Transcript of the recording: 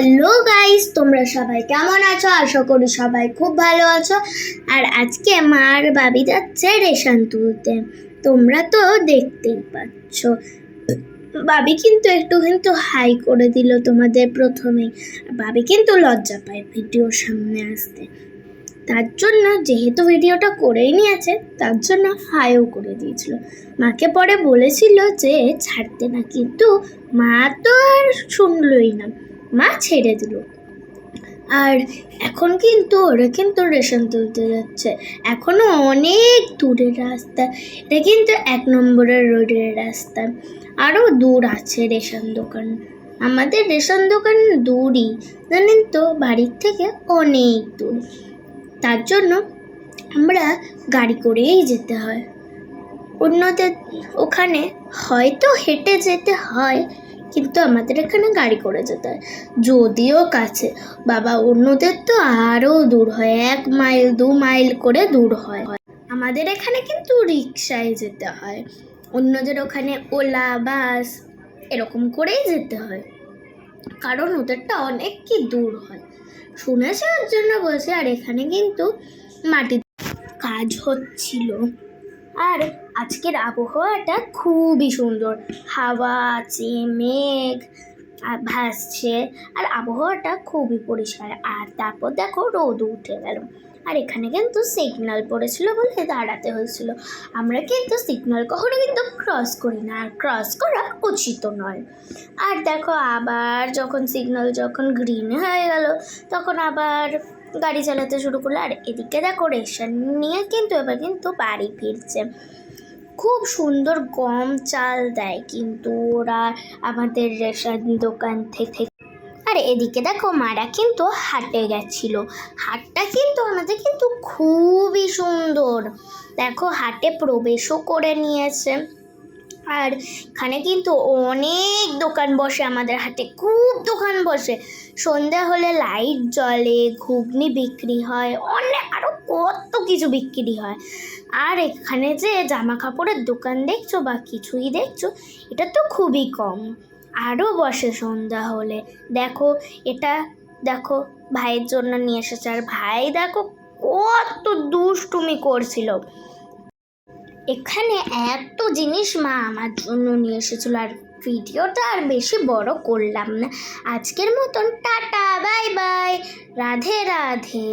Hello guys, তোমরা সবাই কেমন আছো? আশা করি সবাই খুব ভালো আছো। আর আজকে মার বাবি যাচ্ছে রেশন তুলতে। তোমরা তো দেখতেই পাচ্ছ। বাবি কিন্তু একটু কিন্তু হাই করে দিল তোমাদের প্রথমেই বাবি কিন্তু লজ্জা পায় ভিডিওর সামনে আসতে। তার জন্য যেহেতু ভিডিওটা করেই নিয়েছে, তার জন্য হাইও করে দিয়েছিল। মাকে পরে বলেছিল যে, ছাড়তে না, কিন্তু মা তো আর শুনলই না। মা ছেড়ে দিল। আর এখন কিন্তু ওরা কিন্তু রেশন তুলতে যাচ্ছে। এখনও অনেক দূরের রাস্তা। এটা কিন্তু এক নম্বরের রোডের রাস্তা। আরও দূর আছে রেশন দোকান। আমাদের রেশন দোকান দূরই, জানেন তো, বাড়ির থেকে অনেক দূর। তার জন্য আমরা গাড়ি করেই যেতে হয়। অন্যদের ওখানে হয়তো হেঁটে যেতে হয় কিন্তু আমাদের এখানে গাড়ি করে যেতে হয়। যদিও কাছে, বাবা অন্যদের তো আরও দূর হয়, এক মাইল, দু মাইল করে দূর হয়। আমাদের এখানে কিন্তু রিক্সায় যেতে হয়। অন্যদের ওখানে ওলা, বাস, এরকম করেই যেতে হয়। কারণ ওদেরটা অনেক কি দূর হয়। শুনেছি ওর জন্য বলছি, আর এখানে কিন্তু মাটি কাজ হচ্ছিল। আর আজকের আবহাওয়াটা খুবই সুন্দর। হাওয়া আছে মেঘ ভাসছে। আর আবহাওয়াটা খুবই পরিষ্কার। আর তারপর দেখো রোদ উঠে গেল। আর এখানে কিন্তু সিগনাল পড়েছিল বলে দাঁড়াতে হয়েছিল। আমরা কিন্তু সিগনাল কখনো কিন্তু ক্রস করি না। আর ক্রস করা উচিত নয়। আর দেখো আবার যখন সিগনাল যখন গ্রিন হয়ে গেল, তখন আবার গাড়ি চালাতে শুরু করল। আর এদিকে দেখো রেশন নিয়ে কিন্তু এবার কিন্তু বাড়ি ফিরছে। খুব সুন্দর গম চাল দেয় কিন্তু ওরা আমাদের রেশন দোকান থেকে আর এদিকে দেখো মারা কিন্তু হাটে গেছিল। হাটটা কিন্তু আমাদের কিন্তু খুবই সুন্দর। দেখো হাটে প্রবেশও করে নিয়েছে। আর এখানে কিন্তু অনেক দোকান বসে আমাদের হাটে, খুব দোকান বসে। সন্ধ্যা হলে লাইট জ্বলে, ঘুগনি বিক্রি হয়, অনেক কত কিছু বিক্রি হয়। আর এখানে যে জামা কাপড়ের দোকান দেখছ বা কিছুই দেখছ, এটা তো খুবই কম। আরও বসে সন্ধ্যা হলে। দেখো, এটা দেখো, ভাইয়ের জন্য নিয়ে এসেছে। আর ভাই দেখো, কত দুষ্টুমি করছিল। এখানে এত জিনিস মা আমার জন্য নিয়ে এসেছিল। আর ভিডিওটা আর বেশি বড় করলাম না। আজকের মতন tata, bye bye. Radhe Radhe.